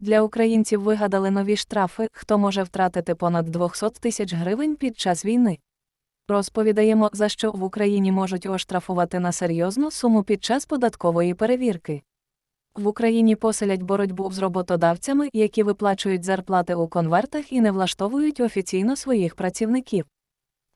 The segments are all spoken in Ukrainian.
Для українців вигадали нові штрафи, хто може втратити понад 200 тисяч гривень під час війни. Розповідаємо, за що в Україні можуть оштрафувати на серйозну суму під час податкової перевірки. В Україні поселять боротьбу з роботодавцями, які виплачують зарплати у конвертах і не влаштовують офіційно своїх працівників.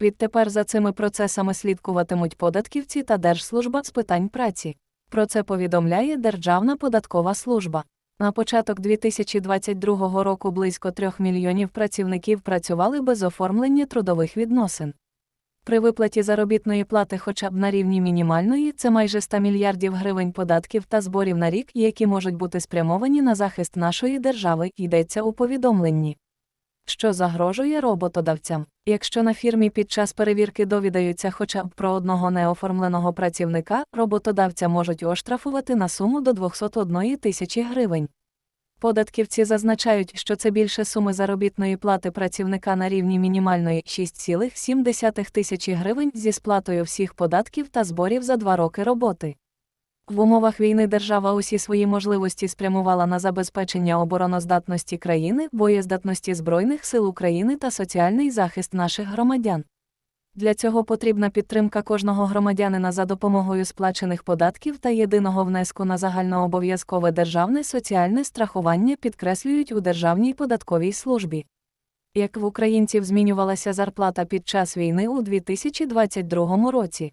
Відтепер за цими процесами слідкуватимуть податківці та Держслужба з питань праці. Про це повідомляє Державна податкова служба. На початок 2022 року близько 3 мільйонів працівників працювали без оформлення трудових відносин. При виплаті заробітної плати хоча б на рівні мінімальної це майже 100 мільярдів гривень податків та зборів на рік, які можуть бути спрямовані на захист нашої держави, йдеться у повідомленні. Що загрожує роботодавцям? Якщо на фірмі під час перевірки довідаються хоча б про одного неоформленого працівника, роботодавця можуть оштрафувати на суму до 201 тисячі гривень. Податківці зазначають, що це більше суми заробітної плати працівника на рівні мінімальної 6,7 тисячі гривень зі сплатою всіх податків та зборів за два роки роботи. В умовах війни держава усі свої можливості спрямувала на забезпечення обороноздатності країни, боєздатності Збройних сил України та соціальний захист наших громадян. Для цього потрібна підтримка кожного громадянина за допомогою сплачених податків та єдиного внеску на загальнообов'язкове державне соціальне страхування підкреслюють у Державній податковій службі. Як в українців змінювалася зарплата під час війни у 2022 році.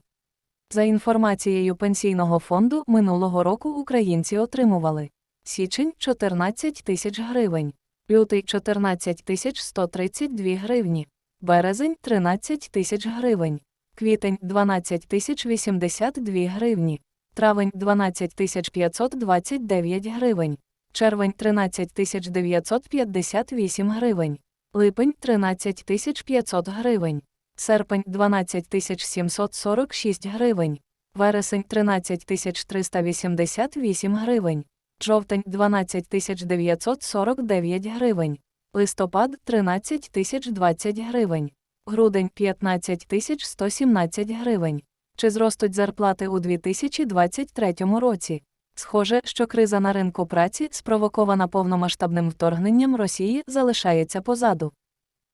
За інформацією Пенсійного фонду, минулого року українці отримували січень 14 тисяч гривень, лютий 14 тисяч 132 гривні, березень 13 тисяч гривень, квітень 12 тисяч 82 гривні, травень 12 тисяч 529 гривень, червень 13 тисяч 958 гривень, липень 13 тисяч 500 гривень серпень 12 746 гривень, вересень 13 388 гривень, жовтень 12 949 гривень, листопад 13 20 гривень, грудень 15 117 гривень. Чи зростуть зарплати у 2023 році? Схоже, що криза на ринку праці, спровокована повномасштабним вторгненням Росії, залишається позаду.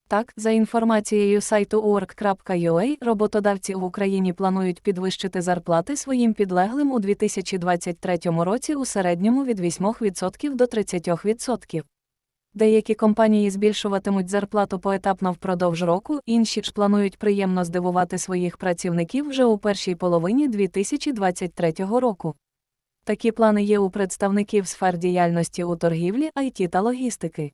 Так, за інформацією сайту org.ua, роботодавці в Україні планують підвищити зарплати своїм підлеглим у 2023 році у середньому від 8% до 30%. Деякі компанії збільшуватимуть зарплату поетапно впродовж року, інші ж планують приємно здивувати своїх працівників вже у першій половині 2023 року. Такі плани є у представників сфер діяльності у торгівлі, IT та логістики.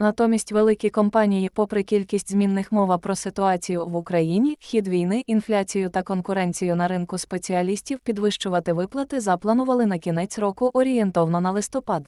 Натомість великі компанії, попри кількість змінних мова про ситуацію в Україні, хід війни, інфляцію та конкуренцію на ринку спеціалістів підвищувати виплати запланували на кінець року орієнтовно на листопад.